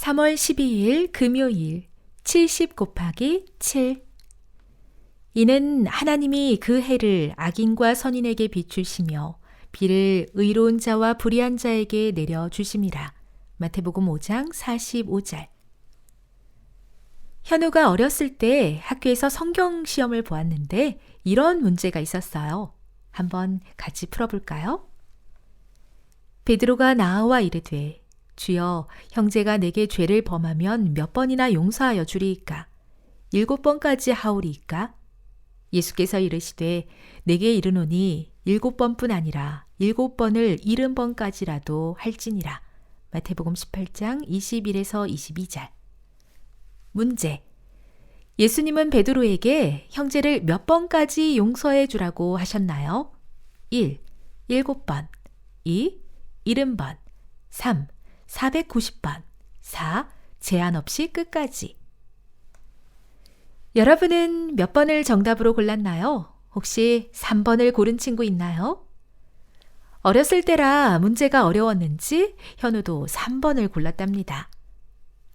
3월 12일 금요일 70 곱하기 7 이는 하나님이 그 해를 악인과 선인에게 비추시며 비를 의로운 자와 불의한 자에게 내려 주심이라. 마태복음 5장 45절. 현우가 어렸을 때 학교에서 성경 시험을 보았는데 이런 문제가 있었어요. 한번 같이 풀어볼까요? 베드로가 나아와 이르되 주여 형제가 내게 죄를 범하면 몇 번이나 용서하여 주리이까 일곱 번까지 하오리이까 예수께서 이르시되 내게 이르노니 일곱 번뿐 아니라 일곱 번을 일흔 번까지라도 할지니라 마태복음 18장 21에서 22절 문제 예수님은 베드로에게 형제를 몇 번까지 용서해 주라고 하셨나요? 1. 일곱 번 2. 일흔 번 3. 490번 4. 제한 없이 끝까지 여러분은 몇 번을 정답으로 골랐나요? 혹시 3번을 고른 친구 있나요? 어렸을 때라 문제가 어려웠는지 현우도 3번을 골랐답니다.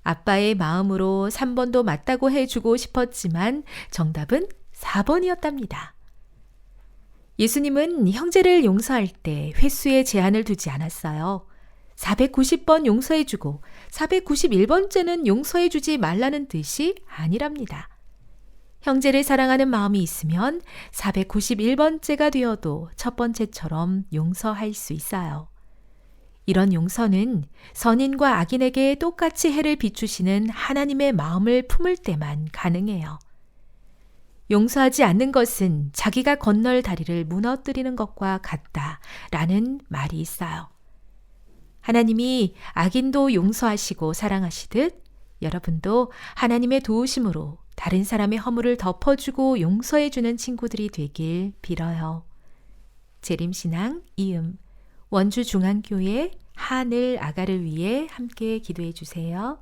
아빠의 마음으로 3번도 맞다고 해주고 싶었지만 정답은 4번이었답니다. 예수님은 형제를 용서할 때 횟수에 제한을 두지 않았어요. 490번 용서해주고 491번째는 용서해주지 말라는 뜻이 아니랍니다. 형제를 사랑하는 마음이 있으면 491번째가 되어도 첫 번째처럼 용서할 수 있어요. 이런 용서는 선인과 악인에게 똑같이 해를 비추시는 하나님의 마음을 품을 때만 가능해요. 용서하지 않는 것은 자기가 건널 다리를 무너뜨리는 것과 같다 라는 말이 있어요. 하나님이 악인도 용서하시고 사랑하시듯 여러분도 하나님의 도우심으로 다른 사람의 허물을 덮어주고 용서해주는 친구들이 되길 빌어요. 재림신앙 이음 원주 중앙교회 하늘 아가를 위해 함께 기도해 주세요.